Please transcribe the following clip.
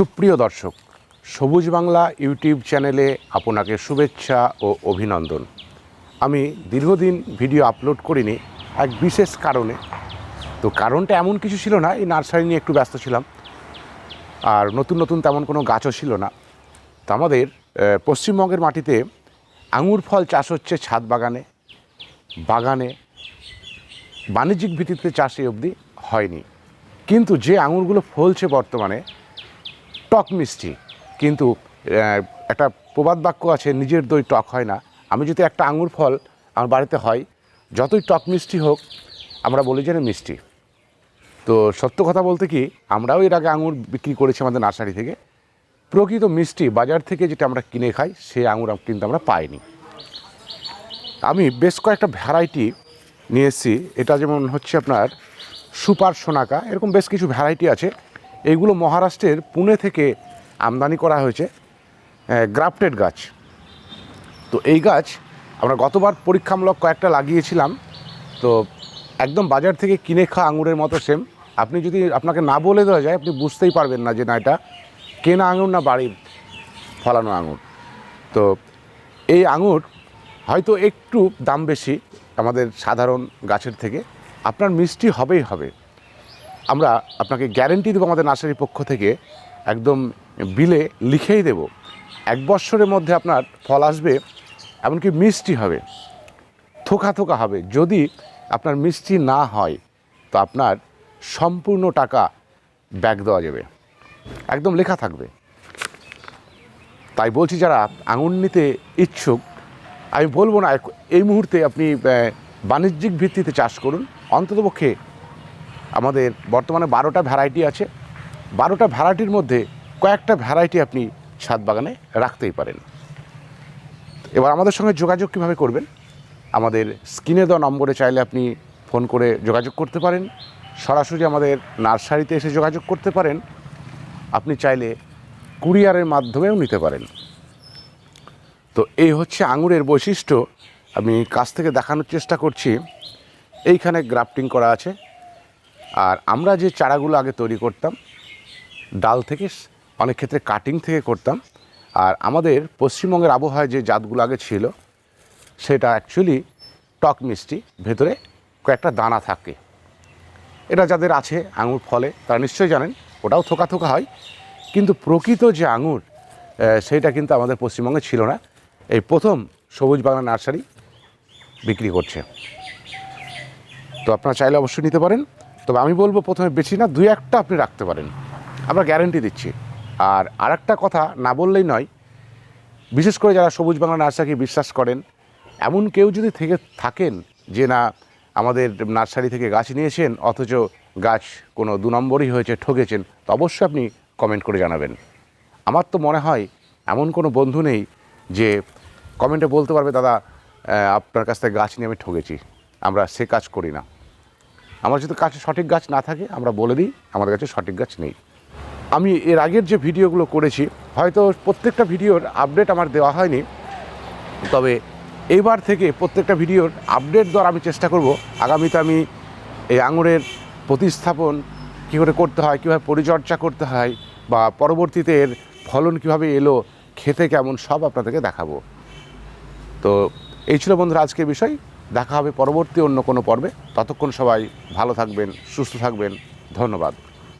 সুপ্রিয় দর্শক, সবুজ বাংলা ইউটিউব চ্যানেলে আপনাকে শুভেচ্ছা ও অভিনন্দন। আমি দীর্ঘদিন ভিডিও আপলোড করিনি এক বিশেষ কারণে। তো কারণটা এমন কিছু ছিল না, এই নার্সারি নিয়ে একটু ব্যস্ত ছিলাম। আর নতুন নতুন তেমন কোনো গাছও ছিল না। তো আমাদের পশ্চিমবঙ্গের মাটিতে আঙুর ফল চাষ হচ্ছে ছাদ বাগানে। বাগানে বাণিজ্যিক ভিত্তিতে চাষে অবধি হয়নি। কিন্তু যে আঙুরগুলো ফলছে বর্তমানে টক মিষ্টি। কিন্তু একটা প্রবাদ বাক্য আছে, নিজের দই টক হয় না। আমি যদি একটা আঙুর ফল আমার বাড়িতে হয়, যতই টক মিষ্টি হোক, আমরা বলি যে মিষ্টি। তো সত্য কথা বলতে কি, আমরাও এর আগে আঙুর বিক্রি করেছি আমাদের নার্সারি থেকে। প্রকৃত মিষ্টি বাজার থেকে যেটা আমরা কিনে খাই সেই আঙুর কিন্তু আমরা পাইনি। আমি বেশ কয়েকটা ভ্যারাইটি নিয়ে এসেছি। এটা যেমন হচ্ছে আপনার সুপার সোনাকা, এরকম বেশ কিছু ভ্যারাইটি আছে। এইগুলো মহারাষ্ট্রের পুনে থেকে আমদানি করা হয়েছে গ্রাফটেড গাছ। তো এই গাছ আমরা গতবার পরীক্ষামূলক কয়েকটা লাগিয়েছিলাম, তো একদম বাজার থেকে কিনে খাওয়া আঙুরের মতো সেম আপনি যদি আপনাকে না বলে দেওয়া যায়, আপনি বুঝতেই পারবেন না যে না, এটা কেনা আঙুর না বাড়ির ফলানো আঙুর। তো এই আঙুর হয়তো একটু দাম বেশি আমাদের সাধারণ গাছের থেকে। আপনার মিষ্টি হবেই হবে। আমরা আপনাকে গ্যারেন্টি দেবো আমাদের নার্সারির পক্ষ থেকে একদম বিলে লিখেই দেব। এক বৎসরের মধ্যে আপনার ফল আসবে, এমনকি মিষ্টি হবে, থোকা থোকা হবে। যদি আপনার মিষ্টি না হয়, তো আপনার সম্পূর্ণ টাকা ব্যাক দেওয়া যাবে। একদম লেখা থাকবে। তাই বলছি যারা আঙুর নিতে ইচ্ছুক, আমি বলব না, এই মুহূর্তে আপনি বাণিজ্যিক ভিত্তিতে চাষ করুন। অন্ততপক্ষে আমাদের বর্তমানে বারোটা ভ্যারাইটি আছে। বারোটা ভ্যারাইটির মধ্যে কয়েকটা ভ্যারাইটি আপনি ছাদ বাগানে রাখতেই পারেন। এবার আমাদের সঙ্গে যোগাযোগ কীভাবে করবেন? আমাদের স্ক্রিনে দেওয়া নম্বরে চাইলে আপনি ফোন করে যোগাযোগ করতে পারেন। সরাসরি আমাদের নার্সারিতে এসে যোগাযোগ করতে পারেন। আপনি চাইলে কুরিয়ারের মাধ্যমেও নিতে পারেন। তো এই হচ্ছে আঙুরের বৈশিষ্ট্য। আমি কাছ থেকে দেখানোর চেষ্টা করছি। এইখানে গ্রাফটিং করা আছে। আর আমরা যে চারাগুলো আগে তৈরি করতাম, ডাল থেকে অনেক ক্ষেত্রে কাটিং থেকে করতাম। আর আমাদের পশ্চিমবঙ্গের আবহাওয়ায় যে জাতগুলো আগে ছিল, সেটা অ্যাকচুয়ালি টক মিষ্টি, ভেতরে কয়েকটা দানা থাকে। এটা যাদের আছে, আঙুর ফলে, তারা নিশ্চয়ই জানেন, ওটাও থোকা থোকা হয়। কিন্তু প্রকৃত যে আঙুর সেটা কিন্তু আমাদের পশ্চিমবঙ্গে ছিল না। এই প্রথম সবুজ বাংলা নার্সারি বিক্রি করছে। তো আপনারা চাইলে অবশ্যই নিতে পারেন। তবে আমি বলব প্রথমে বেশি না, দুই একটা আপনি রাখতে পারেন। আমরা গ্যারেন্টি দিচ্ছি। আর আরেকটা কথা না বললেই নয়, বিশেষ করে যারা সবুজ বাংলা নার্সারিকে বিশ্বাস করেন, এমন কেউ যদি থেকে থাকেন যে না আমাদের নার্সারি থেকে গাছ নিয়েছেন অথচ গাছ কোনো দু নম্বরই হয়েছে, ঠকেছেন, তো অবশ্যই আপনি কমেন্ট করে জানাবেন। আমার তো মনে হয় এমন কোনো বন্ধু নেই যে কমেন্টে বলতে পারবে, দাদা আপনার কাছ থেকে গাছ নিয়ে আমি ঠকেছি, আমরা সে কাজ করি না। আমার যদি কাছে সঠিক গাছ না থাকে, আমরা বলে দিই, আমাদের কাছে সঠিক গাছ নেই। আমি এর আগের যে ভিডিওগুলো করেছি, হয়তো প্রত্যেকটা ভিডিওর আপডেট আমার দেওয়া হয়নি, তবে এইবার থেকে প্রত্যেকটা ভিডিওর আপডেট দেওয়ার আমি চেষ্টা করব। আগামীতে আমি এই আঙুরের প্রতিস্থাপন কী করে করতে হয়, কীভাবে পরিচর্যা করতে হয়, বা পরবর্তীতে এর ফলন কীভাবে এলো, খেতে কেমন, সব আপনাদেরকে দেখাবো। তো এই ছিল বন্ধুরা আজকের বিষয়। দেখা হবে পরবর্তী অন্য কোনো পর্বে। ততক্ষণ সবাই ভালো থাকবেন সুস্থ থাকবেন। ধন্যবাদ।